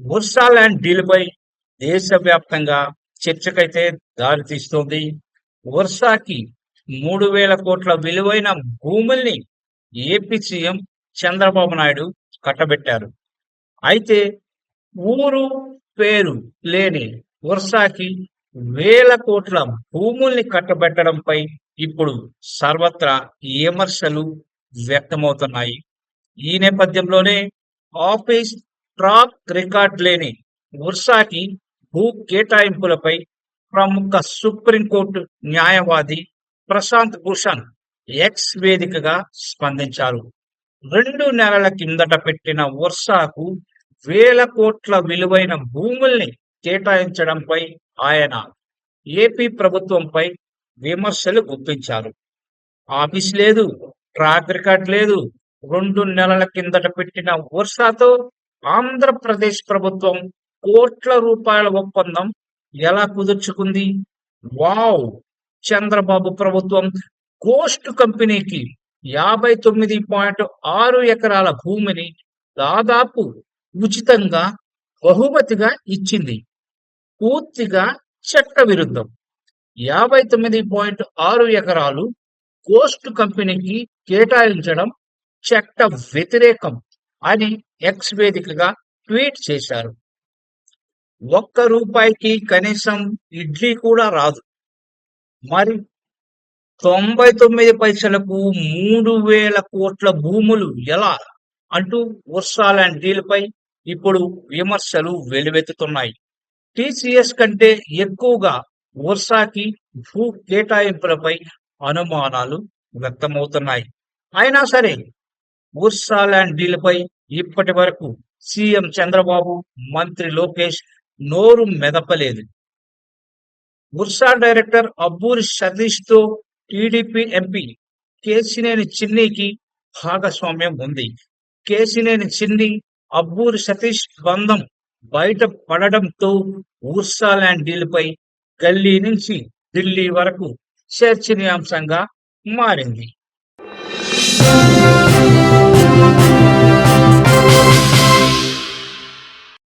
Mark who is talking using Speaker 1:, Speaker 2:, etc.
Speaker 1: వర్షా ల్యాండ్ డీల్పై దేశవ్యాప్తంగా చర్చకైతే దారితీస్తోంది వర్షాకి మూడు వేల కోట్ల విలువైన భూముల్ని ఏపీ సీఎం చంద్రబాబు నాయుడు కట్టబెట్టారు. అయితే ఊరు పేరు లేని వర్షాకి వేల కోట్ల భూముల్ని కట్టబెట్టడంపై ఇప్పుడు సర్వత్రా విమర్శలు వ్యక్తమవుతున్నాయి. ఈ నేపథ్యంలోనే ఆఫీస్ ట్రాక్ రికార్డ్ లేని వుర్సాకి భూ కేటాయింపులపై ప్రముఖ సుప్రీంకోర్టు న్యాయవాది ప్రశాంత్ భూషణ్ ఎక్స్ వేదికగా స్పందించారు. రెండు నెలల కిందట పెట్టిన వర్షాకు వేల కోట్ల విలువైన భూముల్ని కేటాయించడంపై ఆయన ఏపీ ప్రభుత్వంపై విమర్శలు గుప్పించారు. ఆఫీస్ లేదు ట్రాక్ రికార్డ్ లేదు. రెండు నెలల కిందట పెట్టిన వర్షాతో ఆంధ్రప్రదేశ్ ప్రభుత్వం కోట్ల రూపాయల ఒప్పందం ఎలా కుదుర్చుకుంది? వావ్! చంద్రబాబు ప్రభుత్వం కోస్ట్ కంపెనీకి యాభై తొమ్మిది పాయింట్ ఆరు ఎకరాల భూమిని దాదాపు ఉచితంగా బహుమతిగా ఇచ్చింది. పూర్తిగా చట్ట విరుద్ధం యాభై తొమ్మిది పాయింట్ ఆరు ఎకరాలు కోస్ట్ కంపెనీకి కేటాయించడం చట్ట వ్యతిరేకం. అని ఎక్స్ వేదికగా ట్వీట్ చేశారు. ఒక్క రూపాయికి కనీసం ఇడ్లీ కూడా రాదు. మరి తొంభై తొమ్మిది పైసలకు మూడు వేల కోట్ల భూములు ఎలా? అంటూ వర్షాలాండ్ డీల్పై ఇప్పుడు విమర్శలు వెలువెత్తుతున్నాయి. టీసీఎస్ కంటే ఎక్కువగా వర్షాకి భూ కేటాయింపులపై అనుమానాలు వ్యక్తమవుతున్నాయి. అయినా సరే వర్షాలాండ్ డీల్పై ఇప్పటి వరకు సీఎం చంద్రబాబు మంత్రి లోకేష్ నోరు మెదపలేదు. బుర్సా డైరెక్టర్ అబ్బూరి సతీష్తో టీడీపీ ఎంపీ కేసినేని చిన్నికి భాగస్వామ్యం ఉంది. కేసినేని చిన్ని అబ్బూరి సతీష్ బంధం బయట పడడంతో ఊర్సా ల్యాండ్ డీల్పై గల్లీ నుంచి ఢిల్లీ వరకు చర్చనీయాంశంగా మారింది.